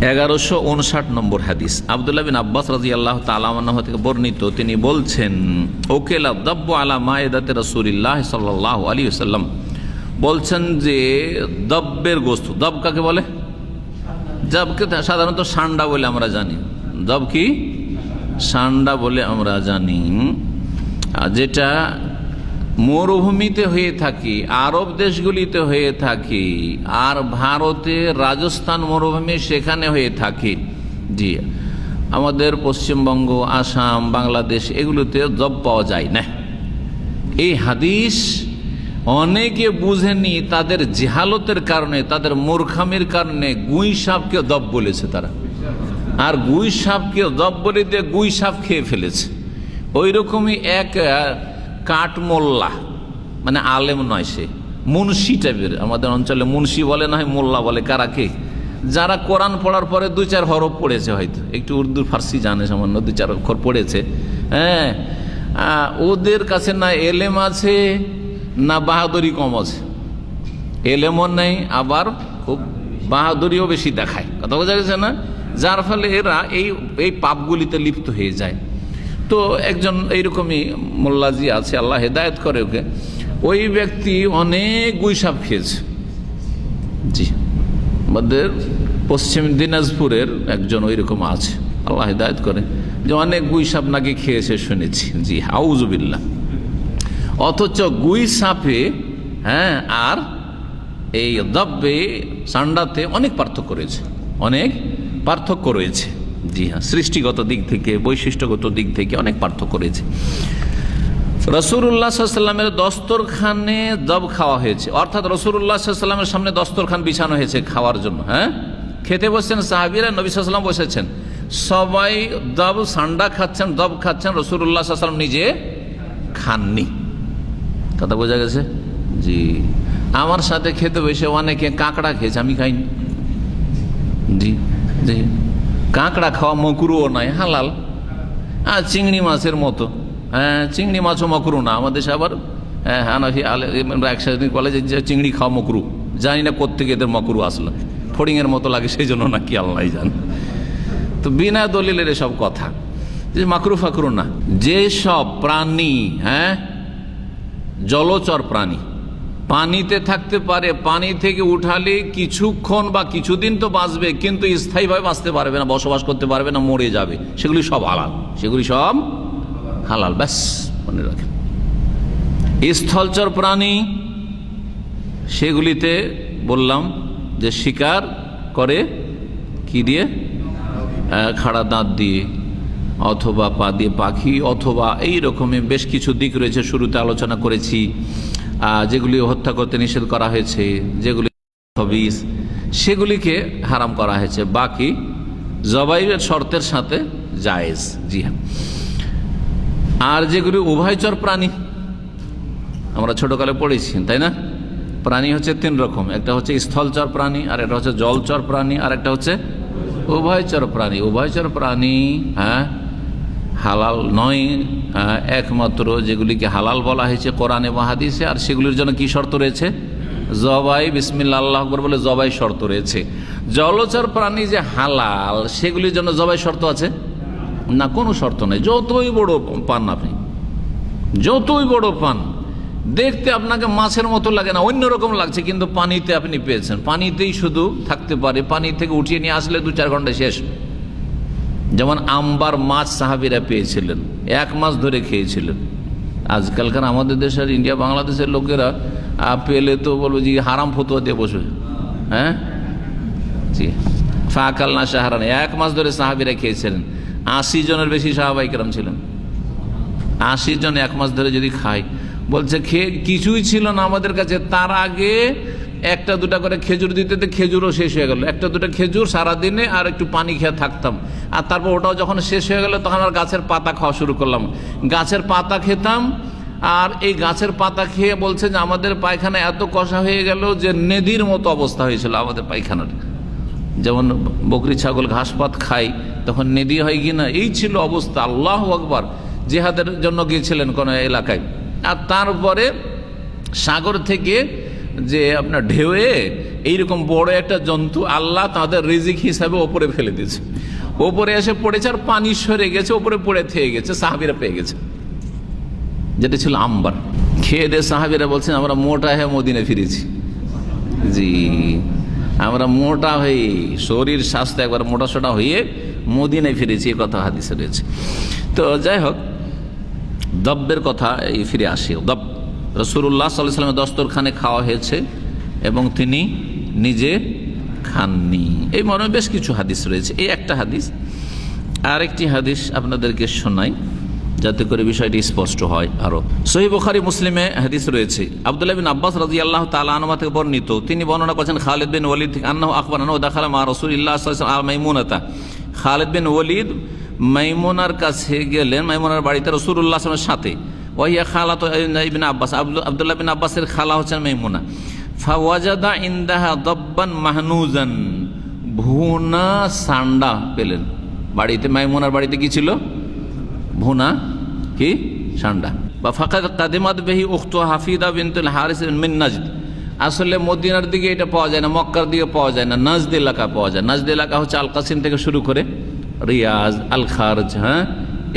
এগারোশো উনষাট নম্বর হাদিস। আবদুল্লাহ বিন আব্বাস রাজি আল্লাহ তালাহ থেকে বর্ণিত, তিনি বলছেন, ওকেলা দব্য আলা মায়েদাতে রসুলিল্লাহ সাল্লাহ আলী সাল্লাম বলছেন যে, দব্বের গোস্ত। দব কাকে বলে? জবকে সাধারণত সান্ডা বলে আমরা জানি। দব কি? সান্ডা বলে আমরা জানি। যেটা মরুভূমিতে হয়ে থাকি, আরব দেশগুলিতে হয়ে থাকি, আর ভারতে রাজস্থান মরুভূমি সেখানে হয়ে থাকে। জি, আমাদের পশ্চিমবঙ্গ, আসাম, বাংলাদেশ এগুলোতে জব পাওয়া যায় না। এই হাদিস অনেকে বুঝেনি তাদের জেহালতের কারণে, তাদের মূর্খামির কারণে গুই সাপকে দব বলেছে তারা। আর গুই সাপকে দব বলে দিয়ে গুই সাপ খেয়ে ফেলেছে। ওই রকমই এক কাঠমোল্লা মানে আলেম নয় সে, মুন্সি টাইপের। আমাদের অঞ্চলে মুন্সি বলে না হয়, মোল্লা বলে। কারাকে যারা কোরআন পড়ার পরে দু চার হরফ পড়েছে হয়তো। একটু উর্দু ফার্সি জানে সামান্য দু চার অক্ষর পড়েছে। হ্যাঁ ওদের কাছে না এলেম আছে, না বাহাদুরি কম আছে। এলেমও নেই, আবার খুব বাহাদুরিও বেশি দেখায়। কথা বোঝা গেছে না? যার ফলে এরা এই এই পাপগুলিতে লিপ্ত হয়ে যায়। তো একজন এইরকমই মোল্লাজি আছে, আল্লাহ হেদায়ত করে ওকে। ওই ব্যক্তি অনেক গুইসাপ খেয়েছে। জি। আমাদের পশ্চিম দিনাজপুরের একজন ওই রকম আছে, আল্লাহ হেদায়ত করে। যে অনেক গুইসাপ নাকি খেয়েছে শুনেছি। জি হাউজবিল্লা অথচ গুই সাপে হ্যাঁ আর এই দব্বে, সান্ডাতে অনেক পার্থক্য রয়েছে। অনেক পার্থক্য রয়েছে। জি হ্যাঁ সৃষ্টিগত দিক থেকে, বৈশিষ্ট্যগত দিক থেকে অনেক পার্থক্য রয়েছে। রসুল্লাহ সাল্লামের দস্তরখানে দব খাওয়া হয়েছে। অর্থাৎ রসুল্লাহ সাল্লামের সামনে দস্তরখান বিছানো হয়েছে খাওয়ার জন্য হ্যাঁ? খেতে বসছেন সাহাবিরা, নবী সাল্লাম বসেছেন। সবাই দব সান্ডা খাচ্ছেন দব খাচ্ছেন রসুল্লাহ সাল্লাম নিজে খাননি। কথা বোঝা গেছে? জি। আমার সাথে খেতে বসে অনেকে কাঁকড়া খেয়েছে, আমি খাইনি। জি জি। কাঁকড়া খাওয়া মকুরুও নয়, হালাল। আর চিংড়ি মাছের মতো। হ্যাঁ চিংড়ি মাছও মকরু না। আমাদের দেশে আবার হ্যাঁ হানাফি আলে একসাথে যে চিংড়ি খাওয়া মকরু জানি না কোথেকে এদের মকরু আসলো। ফড়িংয়ের মতো লাগে সেই জন্য নাকি আল্লাহ জান। তো বিনা দলিলের এসব কথা। যে মাকরু ফাকরু না। যে সব প্রাণী হ্যাঁ জলচর প্রাণী পানিতে থাকতে পারে, পানি থেকে উঠালে কিছুক্ষণ বা কিছুদিন তো বাঁচবে, কিন্তু স্থায়ীভাবে বাঁচতে পারবে না, বসবাস করতে পারবে না, মরে যাবে। সেগুলি সব হালাল। সেগুলি সব হালাল, ব্যাস, মনে রাখেন। স্থলচর প্রাণী, সেগুলিতে বললাম যে শিকার করে কি দিয়ে? খাড়া দাঁত দিয়ে, অথবা পা দিয়ে পাখি, অথবা এই রকমের বেশ কিছু দিক রয়েছে, শুরুতে আলোচনা করেছি। যেগুলি হত্যা করতে নিষেধ করা হয়েছে, যেগুলি হবিস, সেগুলিকে হারাম করা হয়েছে। বাকি জবাইয়ের শর্তের সাথে জায়েজ, জি হ্যাঁ। আর যেগুলি উভয়চর প্রাণী, আমরা ছোটকালে পড়েছি, তাই না? প্রাণী হচ্ছে তিন রকম, একটা হচ্ছে স্থলচর প্রাণী, আর একটা হচ্ছে জলচর প্রাণী, আর একটা হচ্ছে উভয়চর প্রাণী। উভয়চর প্রাণী হ্যাঁ হালাল নয় একমাত্র যেগুলিকে হালাল বলা হয়েছে কোরআনে মাহাদিসে আর সেগুলির জন্য কি শর্ত রয়েছে? জবাই বিসমিল্লা আল্লাহ আকবর বলে জবাই শর্ত রয়েছে। জলচর প্রাণী যে হালাল, সেগুলির জন্য জবাই শর্ত আছে? না, কোনো শর্ত নেই। যতই বড় পান আপনি, যতই বড় পান, দেখতে আপনাকে মাছের মতো লাগে না, অন্যরকম লাগছে, কিন্তু পানিতে আপনি পেয়েছেন। পানিতেই শুধু থাকতে পারে, পানি থেকে উঠিয়ে নিয়ে আসলে দু চার ঘণ্টা শেষ। যেমন আম্বার মাছ সাহাবিরা পেয়েছিলেন, এক মাস ধরে খেয়েছিলেন। আজকালকার আমাদের দেশের ইন্ডিয়া, বাংলাদেশের লোকেরা পেলে তো বলব যে, হারাম ফতুয়া দিয়ে বসবে। হ্যাঁ? জি। ফাঁকাল না সাহারান এক মাস ধরে সাহাবিরা খেয়েছিলেন আশি জনের বেশি সাহাবাইকেরাম ছিলেন। আশি জন এক মাস ধরে যদি খায়। বলছে, খেয়ে কিছুই ছিল না আমাদের কাছে। তার আগে একটা দুটা করে খেজুর দিতে খেজুরও শেষ হয়ে গেল। একটা দুটা খেজুর সারাদিনে আর একটু পানি খেয়ে থাকতাম। আর তারপর ওটাও যখন শেষ হয়ে গেল, তখন আর গাছের পাতা খাওয়া শুরু করলাম। গাছের পাতা খেতাম, আর এই গাছের পাতা খেয়ে বলছে যে, আমাদের পায়খানা এত কষা হয়ে গেল যে নেদির মতো অবস্থা হয়েছিল আমাদের পায়খানার। যেমন বকরি ছাগল ঘাস পাত খাই, তখন নেদি হয় কি না? এই ছিল অবস্থা। আল্লাহ আকবর। জেহাদের জন্য গিয়েছিলেন কোনো এলাকায়। আর তারপরে সাগর থেকে যে আপনার ঢেউয়ে এইরকম বড় একটা জন্তু আল্লাহ তাদের রিজিক হিসাবে ওপরে ফেলে দিয়েছে। ওপরে এসে পড়েছে আর পানি সরে গেছে, ওপরে পড়ে থেকে গেছে, সাহাবিরা পেয়ে গেছে। যেটা ছিল আম্বার। খেয়ে দিয়ে সাহাবিরা বলছেন, আমরা মোটা হয়ে মদিনে ফিরেছি। জি, আমরা মোটা হয়ে শরীর, স্বাস্থ্য একবার মোটা সোটা হয়ে মদিনে ফিরেছি। এ কথা হাদিসে রয়েছে। তো যাই হোক দব্বের কথা এই ফিরে আসি। দব রসুল্লাহ সাল্লাহ সাল্লামের দস্তরখানে খাওয়া হয়েছে এবং তিনি নিজে খাননি। এই মর্মে বেশ কিছু হাদিস রয়েছে। এই একটা হাদিস, আরেকটি হাদিস আপনাদেরকে শোনাই, যাতে করে বিষয়টি স্পষ্ট হয় আরও। সহি বুখারি মুসলিমে হাদিস রয়েছে, আবদুল্লাহ বিন আব্বাস রাজি আল্লাহ তালা থেকে বর্ণিত, তিনি বর্ণনা করছেন, খালিদ বিন ওয়ালিদ থেকে আন্না আকবর আনহু দাখালা মা রসুল্লাহ আল মাইমুনাতা। খালিদ বিন ওলিদ মাইমুনার কাছে গেলেন, মাইমুনার বাড়িতে রসুল্লাহ আসলামের সাথে। ওয়াইয়া খালা তো ইবিন আব্বাস। আবদুল্লাহ বিন আব্বাসের খালা হচ্ছেন মাইমুনা। ফাওয়াজাদা ইন্দাহা দব্বান মাহনুজান। ভুনা সান্ডা পেলেন। বাড়িতে মাইমুনার বাড়িতে কি ছিল? ভুনা কি? সান্ডা। বা ফাঁকা কাদিমাত বেহি উক্ত হাফিদা বিনতুল হারিস মিন নাজদ। আসলে মদিনার দিকে এটা পাওয়া যায় না, মক্কার দিকে পাওয়া যায় না। নাজদ এলাকা পাওয়া যায়। নাজদ এলাকা হচ্ছে আল কাসিম থেকে শুরু করে রিয়াজ আল খারজ হ্যাঁ?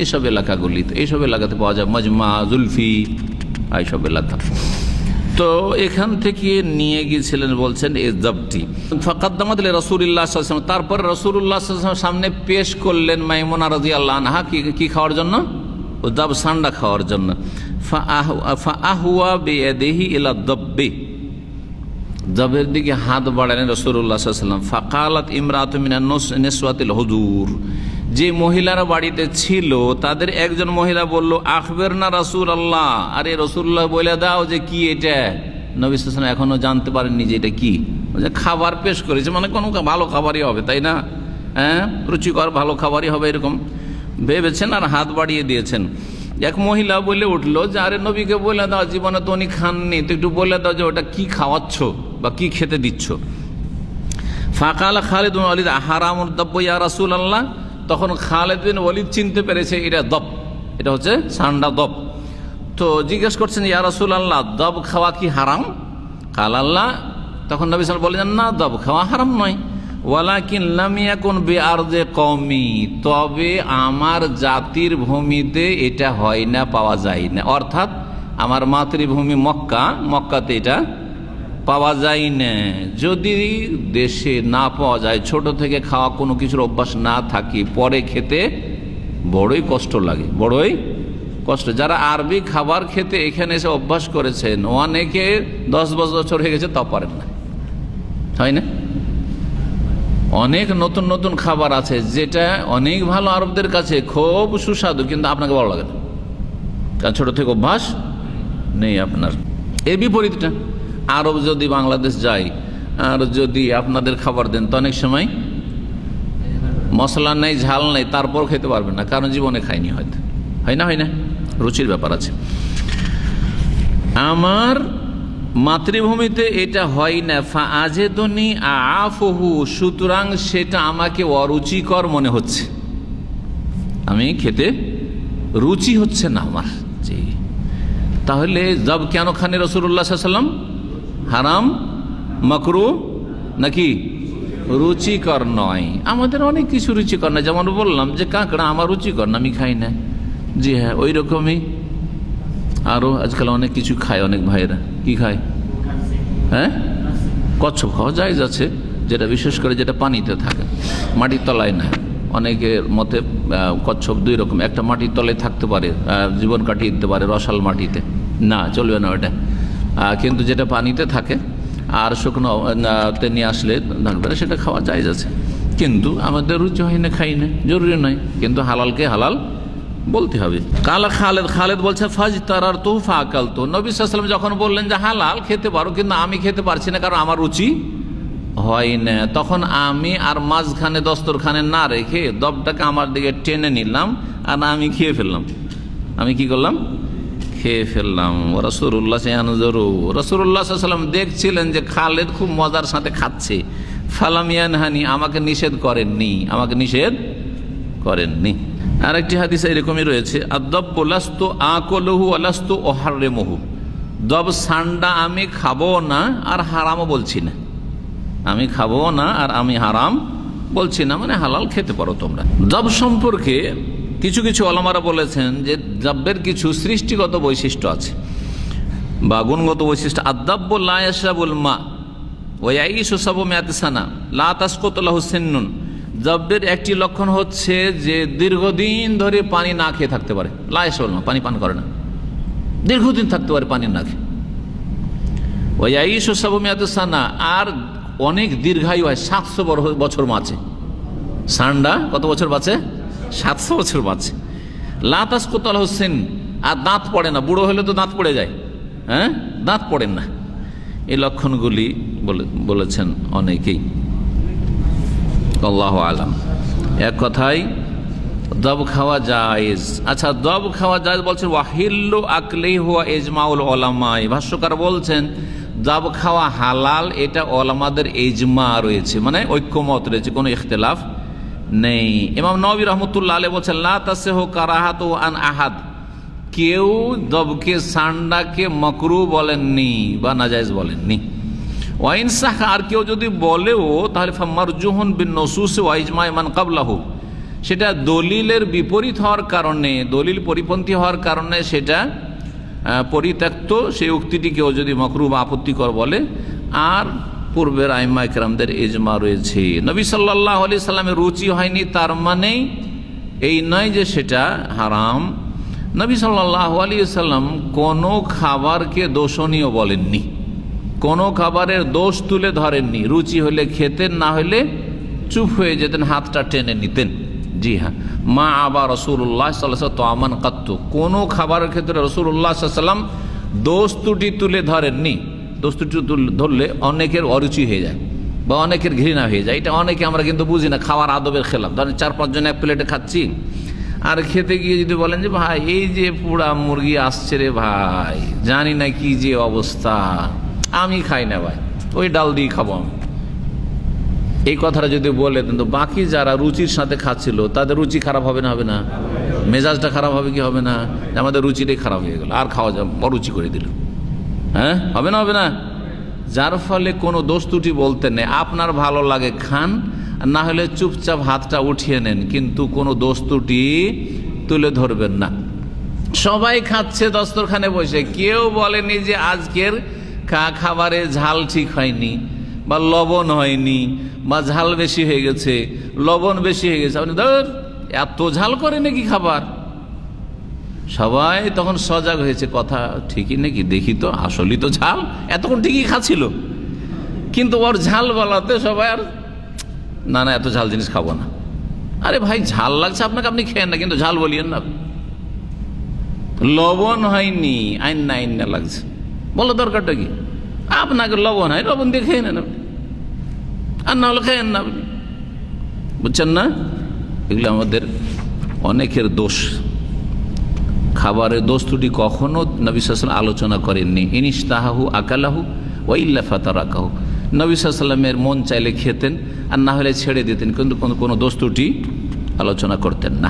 এইসব এলাকাগুলিতে এইসব এলাকাতে পাওয়া যায়। মজমা, জুলফি এইসব এলাকা। তো এখান থেকে নিয়ে গিয়েছিলেন, বলছেন এই জবটি ফকাদ্দামাত রসুল্লাহ তারপর রসুল্লাহ সামনে পেশ করলেন মাইমোনা রাজি আল্লাহ আনহা। কি কি খাওয়ার জন্য? ও দাব সান্ডা খাওয়ার জন্য। আহুয়া বেদেহি ইলা দব্বে। জবের দিকে হাত বাড়ালেন রসুল্লাহাম ফাকালাত ইমরাত নেসওয়াতিল হজুর। যে মহিলারা বাড়িতে ছিল, তাদের একজন মহিলা বলল আখবের না রসুল আল্লাহ আরে রসুল্লাহ বলে দাও যে কি এটা। নবী সালাম এখনও জানতে পারেননি যে এটা কি। খাবার পেশ করেছে মানে কোনো ভালো খাবারই হবে, তাই না? হ্যাঁ রুচিকর ভালো খাবারই হবে এরকম। ভেবেছেন আর হাত বাড়িয়ে দিয়েছেন। এক মহিলা বলে উঠল যে, আরে নবীকে বলে দাও, জীবনে তো উনি খাননি। তো একটু বলে দাও যে ওটা কি খাওয়াচ্ছ বা কি খেতে দিচ্ছ? ফাঁকাল খালেদ আলিদ হারাম ইয়া রাসুল আল্লাহ তখন খালেদ বিন ওলিদ চিনতে পেরেছে এটা দপ এটা হচ্ছে সান্ডা দব। তো জিজ্ঞেস করছেন, ইয়া রাসুল আল্লাহ দব খাওয়া কি হারাম? কাল আল্লাহ তখন নবী সাল বলেন না, দব খাওয়া হারাম নয়। বেআর যে কমি তবে আমার জাতির ভূমিতে এটা হয় না, পাওয়া যায় না। অর্থাৎ আমার মাতৃভূমি মক্কা, মক্কাতে এটা পাওয়া যায় না যদি দেশে না পাওয়া যায়, ছোট থেকে খাওয়া কোনো কিছুর অভ্যাস না থাকে, পরে খেতে বড়ই কষ্ট লাগে, বড়ই কষ্ট। যারা আরবি খাবার খেতে এখানে এসে অভ্যাস করেছেন, অনেকে দশ বছর হয়ে গেছে তা পারেন না। হয় না? অনেক নতুন নতুন খাবার আছে, যেটা অনেক ভালো আরবদের কাছে খুব সুস্বাদু, কিন্তু আপনাকে ভালো লাগে না। কারণ ছোট থেকে অভ্যাস নেই আপনার। এর বিপরীতটা। আরব যদি বাংলাদেশ যায়, আর যদি আপনাদের খাবার দেন, তো অনেক সময় মশলা নেই, ঝাল নেই, তারপর খেতে পারবেন না, কারণ জীবনে খাইনি হয়তো। হয় না হয় না? রুচির ব্যাপার আছে। আমার মাতৃভূমিতে এটা হয় না ফা আজেদনি আফহু সুতরাং সেটা আমাকে অরুচিকর মনে হচ্ছে। আমি খেতে রুচি হচ্ছে না আমার। তাহলে জব কেন খানে রসুল্লাহ সাল্লাম হারাম, মকরু, নাকি রুচিকর নয়। আমাদের অনেক কিছু রুচিকর নয়। যেমন বললাম যে কাঁকড়া আমার রুচিকর না, আমি খাই না। জি হ্যাঁ ওই রকমই। আরও আজকাল অনেক কিছু খায় অনেক ভাইয়েরা। কি খায়? হ্যাঁ? কচ্ছপ খাওয়া যায় যাচ্ছে, যেটা বিশেষ করে যেটা পানিতে থাকে। মাটির তলায় না। অনেকের মতে কচ্ছপ দুই রকম। একটা মাটির তলায় থাকতে পারে জীবন কাটিয়ে দিতে পারে রসাল মাটিতে। না, চলবে না ওটা। কিন্তু যেটা পানিতে থাকে আর শুকনো তে নিয়ে আসলে থাকবে সেটা খাওয়া যায় যাচ্ছে কিন্তু আমাদের রুচি হয় না, খাই না, জরুরি নয়। কিন্তু হালালকে হালাল বলতে হবে। কালা খালেদ খালেদ বলছে ফাজ তারার তো ফাকাল তো নবী সাল্লাম যখন বললেন যে হালাল খেতে পারো, কিন্তু আমি খেতে পারছি না কারণ আমার রুচি হয় না। তখন আমি আর মাঝখানে দস্তরখানে না রেখে দবটাকে আমার দিকে টেনে নিলাম আর আমি খেয়ে ফেললাম। আমি কি করলাম? খেয়ে ফেললাম। রসুল্লাহ জরু রসুল্লাহ সাল্লাম দেখছিলেন যে খালেদ খুব মজার সাথে খাচ্ছে। ফালামিয়ান হানি আমাকে নিষেধ করেননি। আমাকে নিষেধ করেননি। আর একটি হাদিস এরকমই রয়েছে আদব্বলাস্ত আকলহু আলাস্ত ওহারে মহু দব সান্ডা আমি খাব না আর হারামও বলছি না। আমি খাব না আর আমি হারাম বলছি না। মানে হালাল খেতে পারো তোমরা। দব সম্পর্কে কিছু কিছু অলমারা বলেছেন যে জব্বের কিছু সৃষ্টিগত বৈশিষ্ট্য আছে। বা গুণগত বৈশিষ্ট্য আদাব্য লায়াসাবুল মা ওয়াই সুসাব মেয়াতসানা লা তাসকতলাহ সেন্নুন। জব্বের একটি লক্ষণ হচ্ছে যে দীর্ঘদিন ধরে পানি না খেয়ে থাকতে পারে। লায়াসাবুল মা, পানি পান করে না। দীর্ঘদিন থাকতে পারে পানি না খেয়ে। ওয়াই সুসাব মেয়াতসানা আর অনেক দীর্ঘায়ু হয়, সাতশো বছর বাঁচে। সান্ডা কত বছর বাঁচে? সাতশো বছর বাঁচে লাতাস কোতাল হোসেন, আর দাঁত পড়ে না, বুড়ো হলে তো দাঁত পড়ে যায়। হ্যাঁ? দাঁত পড়েন না। এই লক্ষণগুলি বলে বলেছেন অনেকেই। আল্লাহ আলাম। এক কথায়, দব খাওয়া জায়েজ। আচ্ছা দব খাওয়া জায়েজ বলছেন, ওয়াহিল্লু আকলেই হুয়া এজমাউল ওলামাই। ভাষ্যকার বলছেন, দব খাওয়া হালাল, এটা ওলামাদের এজমা রয়েছে মানে ঐক্যমত রয়েছে, কোনো ইখতলাফ নেই। ইমাম নবী রহমতুল্লাহ আলী বলছেন, লা তাসেহ কারাহাত আন আহাদ। কেউ দবকে, সান্ডাকে মকরু বলেননি বা নাজাইজ বলেননি। ওয়াইন সাহ, আর কেউ যদি বলেও, তাহলে ফাম্মারজুহন বিন নসুস ওয়াইজমা ইমান কাবলাহু। সেটা দলিলের বিপরীত হওয়ার কারণে, দলিল পরিপন্থী হওয়ার কারণে সেটা পরিত্যক্ত। সেই উক্তিটি কেউ যদি মকরু বা আপত্তিকর বলে, আর পূর্বের আইমা ইকরামদের এজমা রয়েছে। নবী সাল্লাহ আলি সাল্লামের রুচি হয়নি, তার মানেই এই নয় যে সেটা হারাম। নবী সাল্লাহ আলী সাল্লাম কোনো খাবারকে দোষণীয় বলেননি। কোনো খাবারের দোষ তুলে ধরেননি। রুচি হলে খেতেন, না হলে চুপ হয়ে যেতেন, হাতটা টেনে নিতেন। জি হ্যাঁ। মা আবার রসুল্লাহ সাল্লাহ তো আমান কাত্ত। কোনো খাবারের ক্ষেত্রে রসুল্লাহ সাল্লাম দোষ ত্রুটি তুলে ধরেননি। দোষ ত্রুটি ধরলে অনেকের অরুচি হয়ে যায় বা অনেকের ঘৃণা হয়ে যায়। এটা অনেকে আমরা কিন্তু বুঝি না, খাওয়ার আদবের খেলাম ধরেন চার পাঁচজন এক প্লেটে খাচ্ছি আর খেতে গিয়ে যদি বলেন যে, ভাই, এই যে পুরা মুরগি আসছে রে ভাই, জানি না কি যে অবস্থা, আমি খাই না ভাই, ওই ডাল দিয়ে খাব আমি। এই কথাটা যদি বলে কিন্তু বাকি যারা রুচির সাথে খাচ্ছিল, তাদের রুচি খারাপ হবে না হবে না? মেজাজটা খারাপ হবে কি হবে না? আমাদের রুচিটাই খারাপ হয়ে গেল, আর খাওয়া যাবে, অরুচি করে দিল। হ্যাঁ? হবে না হবে না? যার ফলে কোনো দোষ ত্রুটি বলতে নেই। আপনার ভালো লাগে খান, না হলে চুপচাপ হাতটা উঠিয়ে নেন, কিন্তু কোনো দোষ ত্রুটি তুলে ধরবেন না। সবাই খাচ্ছে দস্তরখানে বসে। কেউ বলেনি যে আজকের খাবারে ঝাল ঠিক হয়নি, বা লবণ হয়নি, বা ঝাল বেশি হয়ে গেছে, লবণ বেশি হয়ে গেছে। আপনি ধর, এত ঝাল করে নাকি খাবার? সবাই তখন সজাগ হয়েছে, কথা ঠিকই নাকি? দেখি তো, আসলেই তো ঝাল। এতক্ষণ ঠিকই খাচ্ছিল। কিন্তু ওর ঝাল বলাতে সবাই আর, না না, এত ঝাল জিনিস খাব না। আরে ভাই, ঝাল লাগছে আপনাকে? আপনি খেয়েন না, কিন্তু ঝাল বলিয়েন না। লবণ হয়নি। আইন না আইন না লাগছে। বলো দরকারটা কি? আপনাকে লবণ হয়, লবণ দিয়ে খেয়ে নেন আপনি। আর না হলে খেয়েন না আপনি। বুঝছেন না? এগুলো আমাদের অনেকের দোষ। খাবারের দোস্তুটি ত্রুটি নবী নবিসাম আলোচনা করেননি। ইনিস তাহাহু আকালাহু ওইল্লা ফাতারাকাহু। নবিসাল্লামের মন চাইলে খেতেন আর না হলে ছেড়ে দিতেন, কিন্তু কোনো কোনো আলোচনা করতেন না।